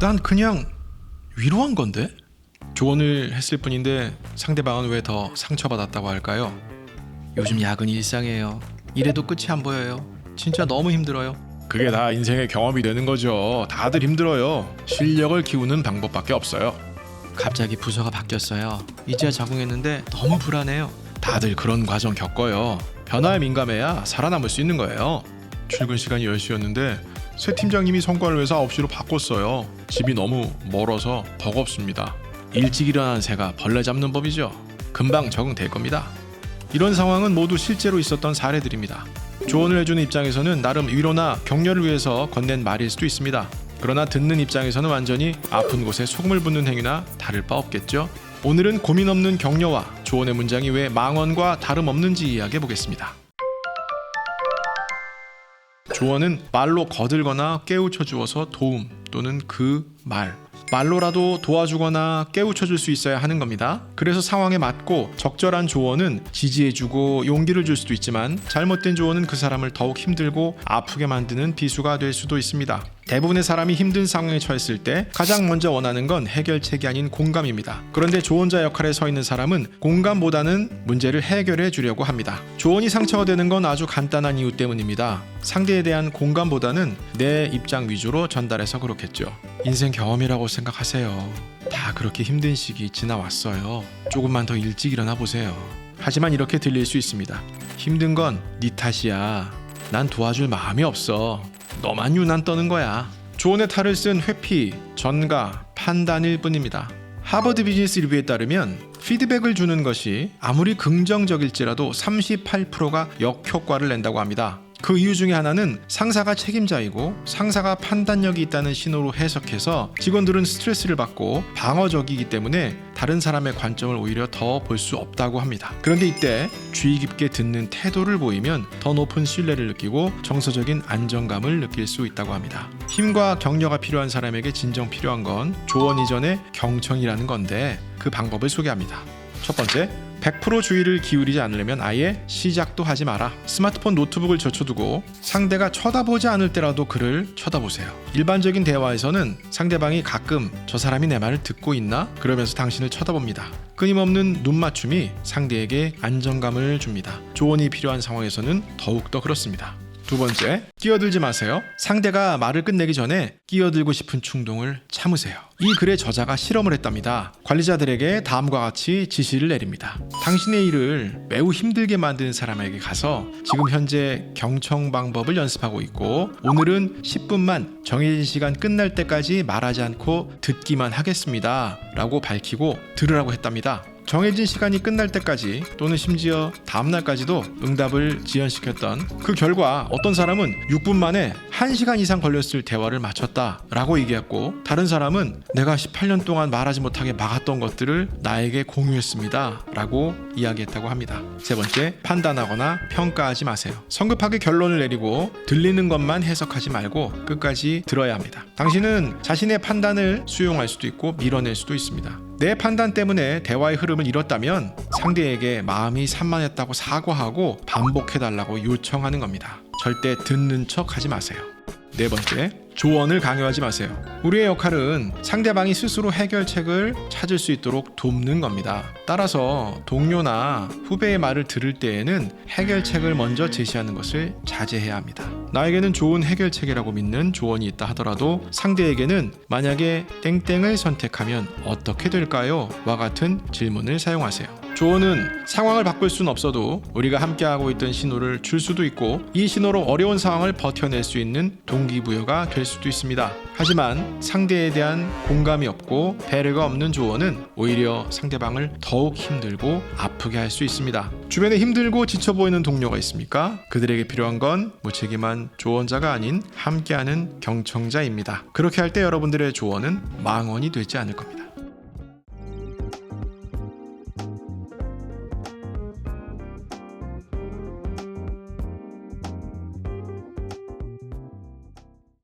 난 그냥 위로한 건데 조언을 했을 뿐인데 상대방은 왜 더 상처받았다고 할까요? 요즘 야근이 일상이에요. 이래도 끝이 안 보여요. 진짜 너무 힘들어요. 그게 다 인생의 경험이 되는 거죠. 다들 힘들어요. 실력을 키우는 방법밖에 없어요. 갑자기 부서가 바뀌었어요. 이제야 적응했는데 너무 불안해요. 다들 그런 과정 겪어요. 변화에 민감해야 살아남을 수 있는 거예요. 출근 시간이 10시였는데 새 팀장님이 성과를 위해서 9시로 바꿨어요. 집이 너무 멀어서 버겁습니다. 일찍 일어나는 새가 벌레 잡는 법이죠. 금방 적응될 겁니다. 이런 상황은 모두 실제로 있었던 사례들입니다. 조언을 해주는 입장에서는 나름 위로나 격려를 위해서 건넨 말일 수도 있습니다. 그러나 듣는 입장에서는 완전히 아픈 곳에 소금을 붓는 행위나 다를 바 없겠죠. 오늘은 고민 없는 격려와 조언의 문장이 왜 망언과 다름없는지 이야기해 보겠습니다. 조언은 말로 거들거나 깨우쳐 주어서 도움 또는 그 말. 말로라도 도와주거나 깨우쳐 줄 수 있어야 하는 겁니다. 그래서 상황에 맞고 적절한 조언은 지지해주고 용기를 줄 수도 있지만 잘못된 조언은 그 사람을 더욱 힘들고 아프게 만드는 비수가 될 수도 있습니다. 대부분의 사람이 힘든 상황에 처했을 때 가장 먼저 원하는 건 해결책이 아닌 공감입니다. 그런데 조언자 역할에 서 있는 사람은 공감보다는 문제를 해결해 주려고 합니다. 조언이 상처가 되는 건 아주 간단한 이유 때문입니다. 상대에 대한 공감보다는 내 입장 위주로 전달해서 그렇겠죠. 인생 경험이라고 생각하세요. 다 그렇게 힘든 시기 지나왔어요. 조금만 더 일찍 일어나 보세요. 하지만 이렇게 들릴 수 있습니다. 힘든 건 네 탓이야. 난 도와줄 마음이 없어. 너만 유난 떠는 거야. 조언의 탈을 쓴 회피, 전가, 판단일 뿐입니다. 하버드 비즈니스 리뷰에 따르면 피드백을 주는 것이 아무리 긍정적일지라도 38%가 역효과를 낸다고 합니다. 그 이유 중에 하나는 상사가 책임자이고 상사가 판단력이 있다는 신호로 해석해서 직원들은 스트레스를 받고 방어적이기 때문에 다른 사람의 관점을 오히려 더 볼 수 없다고 합니다. 그런데 이때 주의 깊게 듣는 태도를 보이면 더 높은 신뢰를 느끼고 정서적인 안정감을 느낄 수 있다고 합니다. 힘과 격려가 필요한 사람에게 진정 필요한 건 조언 이전의 경청이라는 건데 그 방법을 소개합니다. 첫 번째, 100% 주의를 기울이지 않으려면 아예 시작도 하지 마라. 스마트폰 노트북을 젖혀두고 상대가 쳐다보지 않을 때라도 그를 쳐다보세요. 일반적인 대화에서는 상대방이 가끔 저 사람이 내 말을 듣고 있나? 그러면서 당신을 쳐다봅니다. 끊임없는 눈 맞춤이 상대에게 안정감을 줍니다. 조언이 필요한 상황에서는 더욱더 그렇습니다. 두 번째, 끼어들지 마세요. 상대가 말을 끝내기 전에 끼어들고 싶은 충동을 참으세요. 이 글의 저자가 실험을 했답니다. 관리자들에게 다음과 같이 지시를 내립니다. 당신의 일을 매우 힘들게 만드는 사람에게 가서 지금 현재 경청 방법을 연습하고 있고 오늘은 10분만 정해진 시간 끝날 때까지 말하지 않고 듣기만 하겠습니다. 라고 밝히고 들으라고 했답니다. 정해진 시간이 끝날 때까지 또는 심지어 다음날까지도 응답을 지연시켰던 그 결과 어떤 사람은 6분 만에 1시간 이상 걸렸을 대화를 마쳤다 라고 얘기했고 다른 사람은 내가 18년 동안 말하지 못하게 막았던 것들을 나에게 공유했습니다 라고 이야기했다고 합니다. 세 번째 판단하거나 평가하지 마세요. 성급하게 결론을 내리고 들리는 것만 해석하지 말고 끝까지 들어야 합니다. 당신은 자신의 판단을 수용할 수도 있고 밀어낼 수도 있습니다 내 판단 때문에 대화의 흐름을 잃었다면 상대에게 마음이 산만했다고 사과하고 반복해달라고 요청하는 겁니다. 절대 듣는 척 하지 마세요. 네 번째, 조언을 강요하지 마세요. 우리의 역할은 상대방이 스스로 해결책을 찾을 수 있도록 돕는 겁니다. 따라서 동료나 후배의 말을 들을 때에는 해결책을 먼저 제시하는 것을 자제해야 합니다. 나에게는 좋은 해결책이라고 믿는 조언이 있다 하더라도 상대에게는 만약에 땡땡을 선택하면 어떻게 될까요? 와 같은 질문을 사용하세요. 조언은 상황을 바꿀 수는 없어도 우리가 함께하고 있던 신호를 줄 수도 있고 이 신호로 어려운 상황을 버텨낼 수 있는 동기부여가 될 수도 있습니다. 하지만 상대에 대한 공감이 없고 배려가 없는 조언은 오히려 상대방을 더욱 힘들고 아프게 할 수 있습니다. 주변에 힘들고 지쳐 보이는 동료가 있습니까? 그들에게 필요한 건 무책임한 조언자가 아닌 함께하는 경청자입니다. 그렇게 할 때 여러분들의 조언은 망언이 되지 않을 겁니다.